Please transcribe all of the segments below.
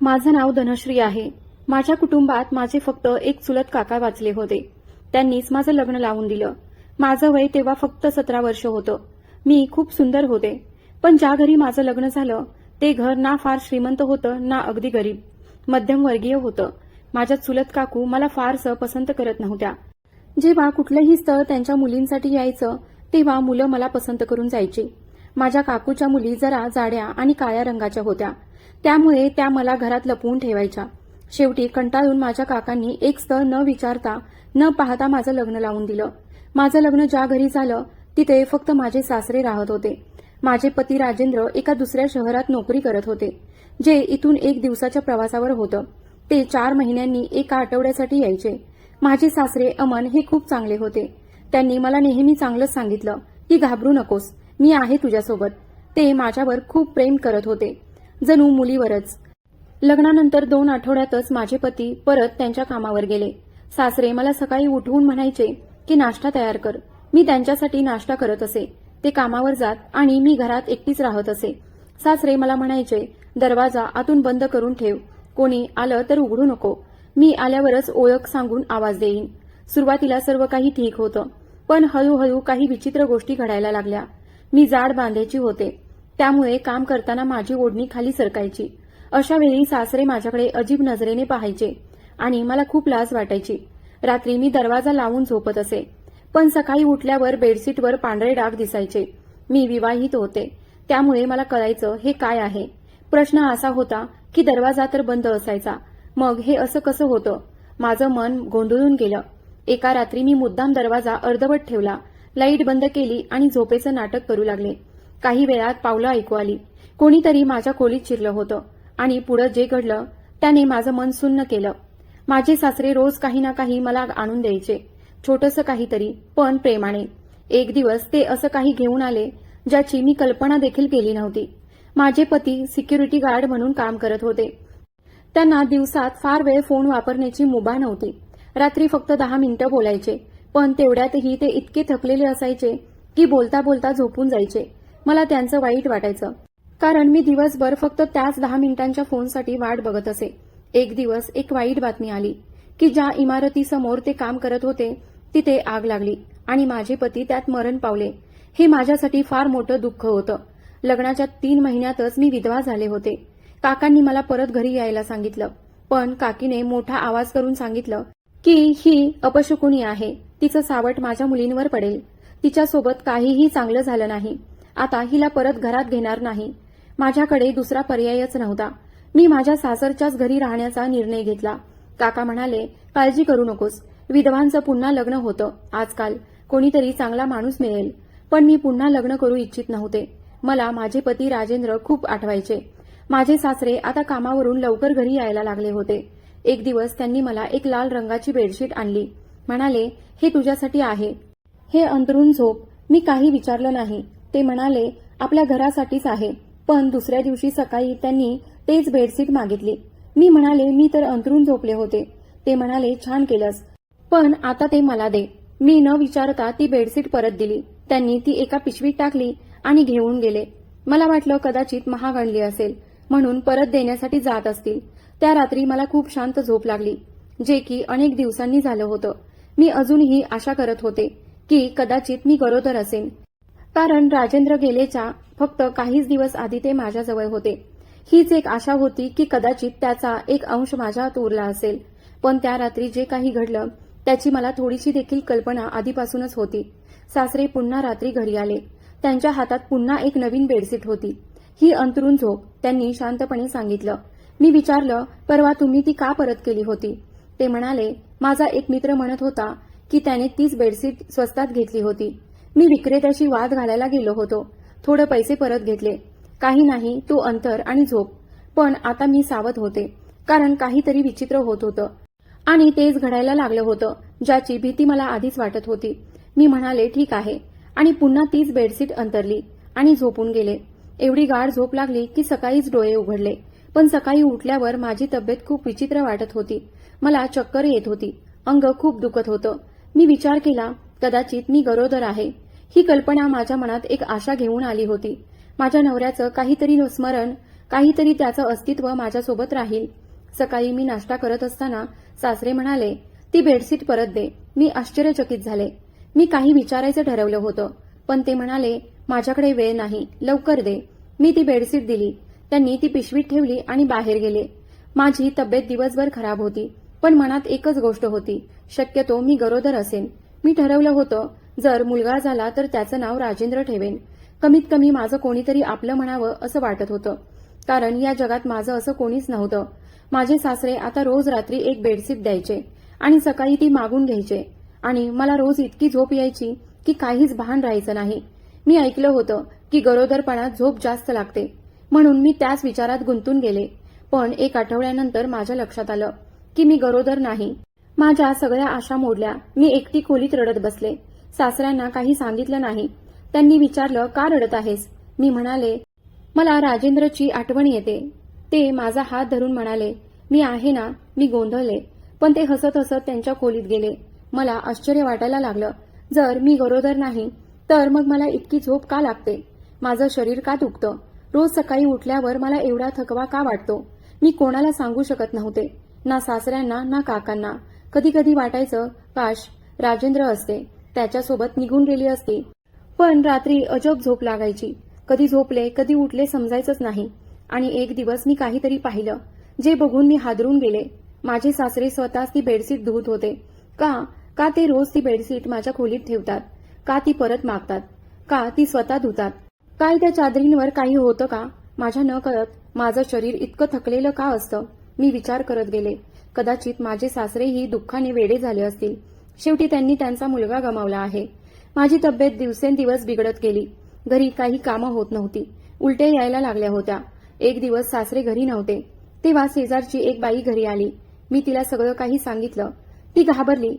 माझं नाव धनश्री आहे. माझ्या कुटुंबात माझे फक्त एक चुलत काका वाचले होते. त्यांनीच माझं लग्न लावून दिलं. माझं वय तेव्हा फक्त सतरा वर्ष होतं. मी खूप सुंदर होते. पण ज्या घरी माझं लग्न झालं ते घर ना फार श्रीमंत होतं ना अगदी गरीब. मध्यमवर्गीय होतं. माझ्या चुलत काकू मला फारसं पसंत करत नव्हत्या. जेव्हा कुठलंही स्थळ त्यांच्या मुलींसाठी यायचं तेव्हा मुलं मला पसंत करून जायची. माझ्या काकूच्या मुली जरा जाड्या आणि काळ्या रंगाच्या होत्या. त्यामुळे त्या मला घरात लपवून ठेवायच्या. शेवटी कंटाळून माझ्या काकांनी एक स्थळ न विचारता न पाहता माझं लग्न लावून दिलं. माझं लग्न ज्या घरी झालं तिथे फक्त माझे सासरे राहत होते. माझे पती राजेंद्र एका दुसऱ्या शहरात नोकरी करत होते जे इथून एक दिवसाच्या प्रवासावर होतं. ते चार महिन्यांनी एका आठवड्यासाठी यायचे. माझे सासरे अमन हे खूप चांगले होते. त्यांनी मला नेहमी चांगलंच सांगितलं की घाबरू नकोस मी आहे तुझ्यासोबत. ते माझ्यावर खूप प्रेम करत होते. जणू मुलीवरच. लग्नानंतर दोन आठवड्यातच माझे पती परत त्यांच्या कामावर गेले. सासरे मला सकाळी उठवून म्हणायचे की नाश्ता तयार कर. मी त्यांच्यासाठी नाश्ता करत असे. ते कामावर जात आणि मी घरात एकटीच राहत असे. सासरे मला म्हणायचे दरवाजा आतून बंद करून ठेव. कोणी आलं तर उघडू नको. मी आल्यावरच ओळख सांगून आवाज देईन. सुरुवातीला सर्व काही ठीक होतं पण हळूहळू काही विचित्र गोष्टी घडायला लागल्या. मी जाड बांधायची होते. त्यामुळे काम करताना माझी ओढणी खाली सरकायची. अशा वेळी सासरे माझ्याकडे अजीब नजरेने पाहायचे आणि मला खूप लाज वाटायची. रात्री मी दरवाजा लावून झोपत असे. पण सकाळी उठल्यावर बेडशीटवर पांढरे डाग दिसायचे. मी विवाहित होते. त्यामुळे मला कळायचं हे काय आहे? प्रश्न असा होता की दरवाजा तर बंद असायचा. मग हे असं कसं होतं? माझं मन गोंधळून गेलं. एका रात्री मी मुद्दाम दरवाजा अर्धवट ठेवला. लाइट बंद केली आणि झोपेचं नाटक करू लागले. काही वेळात पावलं ऐकू आली. कोणीतरी माझ्या खोलीत शिरलं होतं. आणि पुढं जे घडलं त्याने माझं मन सुन्न केलं. माझे सासरे रोज काही ना काही मला आणून द्यायचे. छोटंसं काहीतरी पण प्रेमाने. एक दिवस ते असं काही घेऊन आले ज्याची मी कल्पना देखील केली नव्हती. माझे पती सिक्युरिटी गार्ड म्हणून काम करत होते. त्यांना दिवसात फार वेळ फोन वापरण्याची मुभा नव्हती. रात्री फक्त दहा मिनिटं बोलायचे पण तेवढ्यातही ते इतके थकलेले असायचे की बोलता बोलता झोपून जायचे. मला त्यांचं वाईट वाटायचं. कारण मी दिवसभर फक्त त्याच दहा मिनिटांच्या फोनसाठी वाट बघत असे. एक दिवस एक वाईट बातमी आली की ज्या इमारतीसमोर ते काम करत होते तिथे आग लागली आणि माझे पती त्यात मरण पावले. हे माझ्यासाठी फार मोठं दुःख होतं. लग्नाच्या तीन महिन्यातच मी विधवा झाले होते. काकांनी मला परत घरी यायला सांगितलं पण काकीने मोठा आवाज करून सांगितलं की ही अपशकुनी आहे तिचं सावट माझ्या मुलींवर पडेल. तिच्यासोबत काहीही चांगलं झालं नाही. आता हिला परत घरात घेणार नाही. माझ्याकडे दुसरा पर्यायच नव्हता. मी माझ्या सासरच्याच घरी राहण्याचा निर्णय घेतला. काका म्हणाले काळजी करू नकोस. विधवांचं पुन्हा लग्न होतं. आजकाल कोणीतरी चांगला माणूस मिळेल. पण मी पुन्हा लग्न करू इच्छित नव्हते. मला माझे पती राजेंद्र खूप आठवायचे. माझे सासरे आता कामावरून लवकर घरी यायला लागले होते. एक दिवस त्यांनी मला एक लाल रंगाची बेडशीट आणली. म्हणाले हे तुझ्यासाठी आहे. हे अंतरून झोप. मी काही विचारलं नाही. ते म्हणाले आपल्या घरासाठीच आहे. पण दुसऱ्या दिवशी सकाळी त्यांनी तेच बेडशीट मागितली. मी म्हणाले मी तर अंतरून झोपले होते. ते म्हणाले छान केलंस. पण आता ते मला दे. मी न विचारता ती बेडशीट परत दिली. त्यांनी ती एका पिशवीत टाकली आणि घेऊन गेले. मला वाटलं कदाचित महाग आणली असेल. म्हणून परत देण्यासाठी जात असतील. त्या रात्री मला खूप शांत झोप लागली जे की अनेक दिवसांनी झालं होतं. मी अजूनही आशा करत होते की कदाचित मी गरोदर असेन. कारण राजेंद्र गेलेच्या फक्त काहीच दिवस आधी ते माझ्याजवळ होते. हीच एक आशा होती की कदाचित त्याचा एक अंश माझ्यात उरला असेल. पण त्या रात्री जे काही घडलं त्याची मला थोडीशी देखील कल्पना आधीपासूनच होती. सासरे पुन्हा रात्री घरी आले. त्यांच्या हातात पुन्हा एक नवीन बेडशीट होती. ही अंतरून झोप त्यांनी शांतपणे सांगितलं. मी विचारलं परवा तुम्ही ती का परत केली होती? ते म्हणाले माझा एक मित्र म्हणत होता की त्याने तीच बेडशीट स्वस्तात घेतली होती. मी विक्रेत्याशी वाद घालायला गेलो होतो. थोडे पैसे परत घेतले. काही नाही तू अंतर आणि झोप. पण आता मी सावध होते कारण काहीतरी विचित्र होत होतं. आणि तेच घडायला लागलं होतं ज्याची भीती मला आधीच वाटत होती. मी म्हणाले ठीक आहे. आणि पुन्हा तीच बेडशीट अंतरली आणि झोपून गेले. एवढी गाढ झोप लागली की सकाळीच डोळे उघडले. पण सकाळी उठल्यावर माझी तब्येत खूप विचित्र वाटत होती. मला चक्कर येत होती. अंग खूप दुखत होतं. मी विचार केला कदाचित मी गरोदर आहे. ही कल्पना माझ्या मनात एक आशा घेऊन आली होती. माझ्या नवऱ्याचं काहीतरी स्मरण काहीतरी त्याचं अस्तित्व माझ्यासोबत राहील. सकाळी मी नाश्ता करत असताना सासरे म्हणाले ती बेडशीट परत दे. मी आश्चर्यचकित झाले. मी काही विचारायचं ठरवलं होतं पण ते म्हणाले माझ्याकडे वेळ नाही. लवकर दे. मी ती बेडशीट दिली. त्यांनी ती पिशवीत ठेवली आणि बाहेर गेले. माझी तब्येत दिवसभर खराब होती पण मनात एकच गोष्ट होती. शक्यतो मी गरोदर असेन. मी ठरवलं होतं जर मुलगा झाला तर त्याचं नाव राजेंद्र ठेवेन. कमीत कमी माझं कोणीतरी आपलं म्हणावं असं वाटत होतं. कारण या जगात माझं असं कोणीच नव्हतं. माझे सासरे आता रोज रात्री एक बेडशीट द्यायचे आणि सकाळी ती मागून घ्यायचे. आणि मला रोज इतकी झोप यायची की काहीच भान राहायचं नाही. मी ऐकलं होतं की गरोदरपणात झोप जास्त लागते. म्हणून मी त्याच विचारात गुंतून गेले. पण एक आठवड्यानंतर माझ्या लक्षात आलं की मी गरोदर नाही. माझ्या सगळ्या आशा मोडल्या. मी एकटी खोलीत रडत बसले. सासऱ्यांना काही सांगितलं नाही. त्यांनी विचारलं का रडत आहेस? मी म्हणाले मला राजेंद्रची आठवण येते. ते माझा हात धरून म्हणाले मी आहे ना मी गोंधळले. पण ते हसत हसत त्यांच्या खोलीत गेले. मला आश्चर्य वाटायला लागलं. जर मी गरोदर नाही तर मग मला इतकी झोप का लागते? माझं शरीर का दुखतं? रोज सकाळी उठल्यावर मला एवढा थकवा का वाटतो? मी कोणाला सांगू शकत नव्हते. ना सासऱ्यांना ना काकांना. कधी कधी वाटायचं काश राजेंद्र असते. त्याच्यासोबत निघून गेली असती. पण रात्री अजब झोप लागायची. कधी झोपले कधी उठले समजायचंच नाही. आणि एक दिवस मी काहीतरी पाहिलं जे बघून मी हादरून गेले. माझे सासरे स्वतःच ती बेडशीट धुत होते. का? का ते रोज ती बेडशीट माझ्या खोलीत ठेवतात? का ती परत मागतात? का ती स्वतः धुतात? काय त्या चादरींवर काही होतं का? माझ्या न कळत माझं शरीर इतकं थकलेलं का असतं? मी विचार करत गेले. कदाचित माझे सासरेही दुःखाने वेडे झाले असतील. शेवटी त्यांनी त्यांचा मुलगा गमावला आहे. माझी तब्येत दिवसेंदिवस बिघडत गेली. घरी काही कामं होत नव्हती. उलट्या यायला लागल्या होत्या. एक दिवस सासरे घरी नव्हते. तेव्हा शेजारची एक बाई घरी आली. मी तिला सगळं काही सांगितलं. ती घाबरली.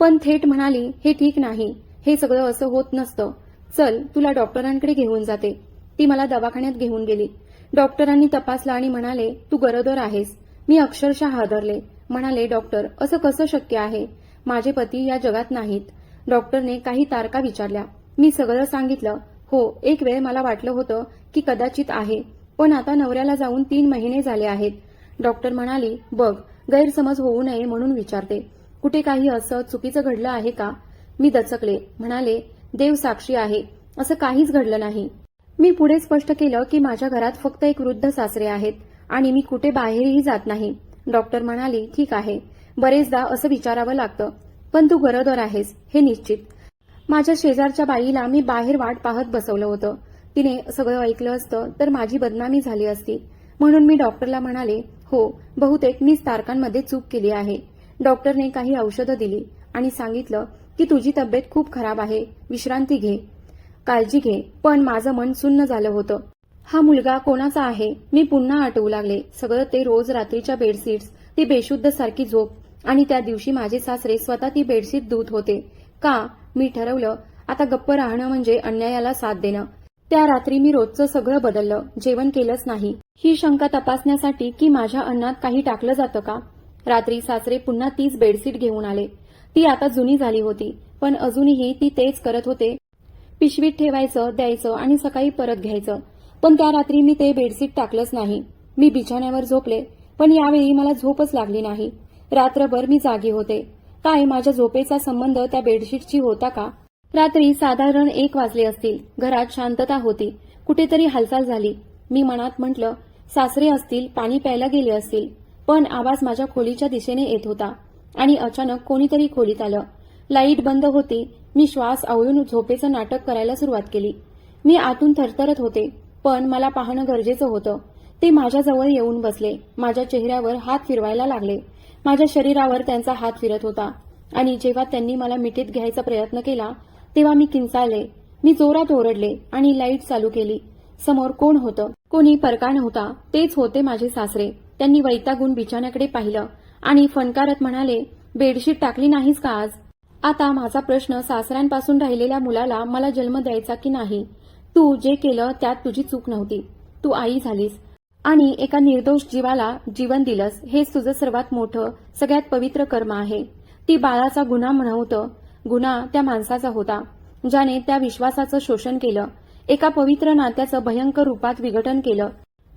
पण थेट म्हणाली हे ठीक नाही. हे सगळं असं होत नसतं. चल तुला डॉक्टरांकडे घेऊन जाते. ती मला दवाखान्यात घेऊन गेली. डॉक्टरांनी तपासला आणि म्हणाले तू गरोदर आहेस. मी अक्षरशः हादरले. म्हणाले डॉक्टर असं कसं शक्य आहे? माझे पती या जगात नाहीत. डॉक्टरने काही तारका विचारल्या. मी सगळं सांगितलं. हो एक वेळ मला वाटलं होतं की कदाचित आहे पण आता नवऱ्याला जाऊन तीन महिने झाले आहेत. डॉक्टर म्हणाली बघ गैरसमज होऊ नये म्हणून विचारते. कुठे काही असं चुकीचं घडलं आहे का? मी दचकले. म्हणाले देव साक्षी आहे. असं काहीच घडलं नाही. मी पुढे स्पष्ट केलं की माझ्या घरात फक्त एक वृद्ध सासरे आहेत आणि मी कुठे बाहेरही जात नाही. डॉक्टर म्हणाली ठीक आहे. बरेचदा असं विचारावं लागतं पण तू गरोदर आहेस हे निश्चित. माझ्या शेजारच्या बाईला मी बाहेर वाट पाहत बसवलं होतं. तिने सगळं ऐकलं असतं तर माझी बदनामी झाली असती. म्हणून मी डॉक्टरला म्हणाले हो बहुतेक मीच तारकांमध्ये चूक केली आहे. डॉक्टरने काही औषधं दिली आणि सांगितलं की तुझी तब्येत खूप खराब आहे विश्रांती घे काळजी घे पण माझं मन सुन्न झालं होतं. हा मुलगा कोणाचा आहे? मी पुन्हा आठवू लागले. सगळं ते रोज रात्रीच्या बेडशीट्स ती बेशुद्ध सारखी झोप आणि त्या दिवशी माझे सासरे स्वतः ती बेडशीट दूत होते. का? मी ठरवलं आता गप्प राहणं म्हणजे अन्यायाला साथ देणं. त्या रात्री मी रोजचं सगळं बदललं जेवण केलंच नाही. ही शंका तपासण्यासाठी की माझ्या अन्नात काही टाकलं जातं का? रात्री सासरे पुन्हा तीच बेडशीट घेऊन आले. ती आता जुनी झाली होती पण अजूनही ती तेच करत होते. पिशवीत ठेवायचं द्यायचं आणि सकाळी परत घ्यायचं. पण त्या रात्री मी ते बेडशीट टाकलंच नाही. मी बिछाण्यावर झोपले पण यावेळी मला झोपच लागली नाही. रात्रभर मी जागी होते. काय माझ्या झोपेचा संबंध त्या बेडशीटशी होता का? रात्री साधारण एक वाजले असतील. घरात शांतता होती. कुठेतरी हालचाल झाली. मी मनात म्हटलं सासरे असतील पाणी प्यायला गेले असतील पण आवाज माझ्या खोलीच्या दिशेने येत होता आणि अचानक कोणीतरी खोलीत आलं. लाइट बंद होती. मी श्वास आवळून झोपेचं नाटक करायला सुरुवात केली. मी आतून थरथरत होते पण मला पाहणं गरजेचं होतं. ते माझ्याजवळ येऊन बसले. माझ्या चेहऱ्यावर हात फिरवायला लागले. माझ्या शरीरावर त्यांचा हात फिरत होता. आणि जेव्हा त्यांनी मला मिठीत घ्यायचा प्रयत्न केला तेव्हा मी किंचाळले. मी जोरात ओरडले आणि लाइट चालू केली. समोर कोण होतं? कोणी परका नव्हता. तेच होते माझे सासरे. त्यांनी वैतागून बिछाण्याकडे पाहिलं आणि फणकारत म्हणाले बेडशीट टाकली नाहीस का आज? आता माझा प्रश्न सासऱ्यांपासून राहिलेल्या मुलाला मला जन्म द्यायचा की नाही? तू जे केलं त्यात तुझी चूक नव्हती. तू आई झालीस. आणि एका निर्दोष जीवाला जीवन दिलंस हेच तुझं सर्वात मोठं सगळ्यात पवित्र कर्म आहे. ती बाळाचा गुन्हा म्हणवतं. गुन्हा त्या माणसाचा होता ज्याने त्या विश्वासाचं शोषण केलं. एका पवित्र नात्याचं भयंकर रूपात विघटन केलं.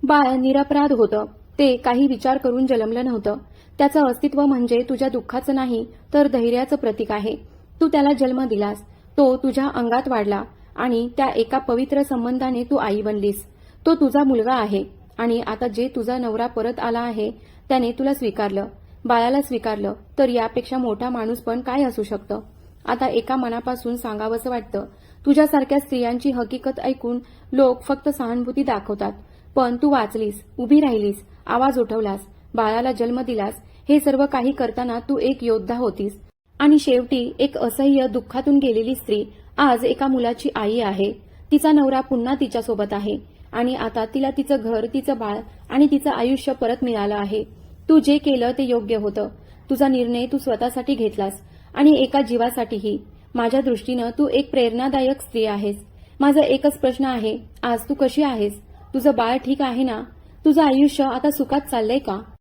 बाळ निरपराध होतं. ते काही विचार करून जन्मलं नव्हतं. त्याचं अस्तित्व म्हणजे तुझ्या दुःखाचं नाही तर धैर्याचं प्रतीक आहे. तू त्याला जन्म दिलास. तो तुझ्या अंगात वाढला आणि त्या एका पवित्र संबंधाने तू आई बनलीस. तो तुझा मुलगा आहे. आणि आता जे तुझा नवरा परत आला आहे त्याने तुला स्वीकारलं. बाळाला स्वीकारलं तर यापेक्षा मोठा माणूस पण काय असू शकतं? आता एका मनापासून सांगावंसं वाटतं. तुझ्यासारख्या स्त्रियांची हकीकत ऐकून लोक फक्त सहानुभूती दाखवतात. पण तू वाचलीस उभी राहिलीस आवाज उठवलास बाळाला जन्म दिलास हे सर्व काही करताना तू एक योद्धा होतीस. आणि शेवटी एक असह्य दुःखातून गेलेली स्त्री आज एका मुलाची आई आहे. तिचा नवरा पुन्हा तिच्यासोबत आहे. आणि आता तिला तिचं घर तिचं बाळ आणि तिचं आयुष्य परत मिळालं आहे. तू जे केलं ते योग्य होतं. तुझा निर्णय तू स्वतःसाठी घेतलास आणि एका जीवासाठीही. माझ्या दृष्टीनं तू एक प्रेरणादायक स्त्री आहेस. माझा एकच प्रश्न आहे आज तू कशी आहेस? तुझं बाळ ठीक आहे ना? तुझं आयुष्य आता सुखात चाललंय का?